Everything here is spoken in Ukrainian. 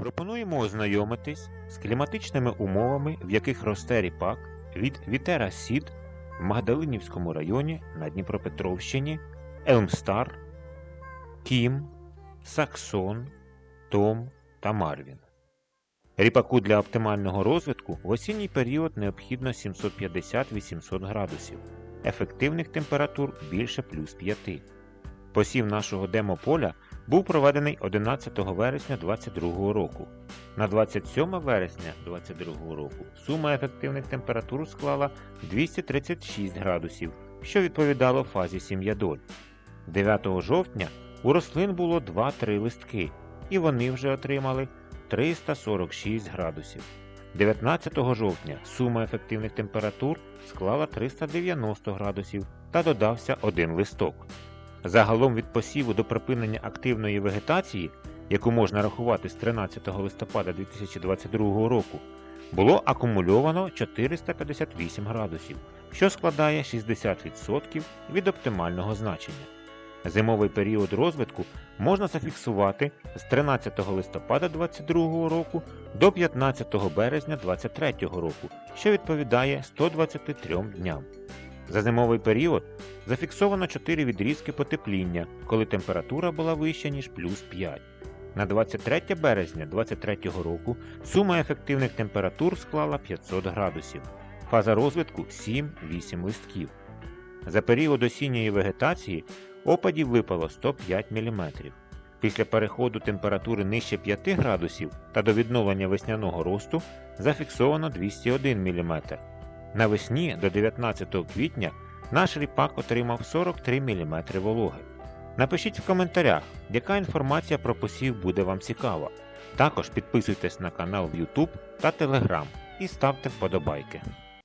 Пропонуємо ознайомитись з кліматичними умовами, в яких росте ріпак від Вітера Сід в Магдалинівському районі на Дніпропетровщині, Елмстар, Кім, Саксон, Том та Марвін. Ріпаку для оптимального розвитку в осінній період необхідно 750-800 градусів, ефективних температур більше плюс 5. Посів нашого демополя був проведений 11 вересня 2022 року. На 27 вересня 2022 року сума ефективних температур склала 236 градусів, що відповідало фазі сім'ядоль. 9 жовтня у рослин було 2-3 листки, і вони вже отримали 346 градусів. 19 жовтня сума ефективних температур склала 390 градусів та додався один листок. Загалом від посіву до припинення активної вегетації, яку можна рахувати з 13 листопада 2022 року, було акумульовано 458 градусів, що складає 60% від оптимального значення. Зимовий період розвитку можна зафіксувати з 13 листопада 2022 року до 15 березня 2023 року, що відповідає 123 дням. За зимовий період зафіксовано 4 відрізки потепління, коли температура була вища, ніж плюс 5. На 23 березня 2023 року сума ефективних температур склала 500 градусів. Фаза розвитку 7-8 листків. За період осінньої вегетації опадів випало 105 мм. Після переходу температури нижче 5 градусів та до відновлення весняного росту зафіксовано 201 мм. Навесні до 19 квітня наш ріпак отримав 43 мм вологи. Напишіть в коментарях, яка інформація про посів буде вам цікава. Також підписуйтесь на канал в YouTube та Telegram і ставте вподобайки.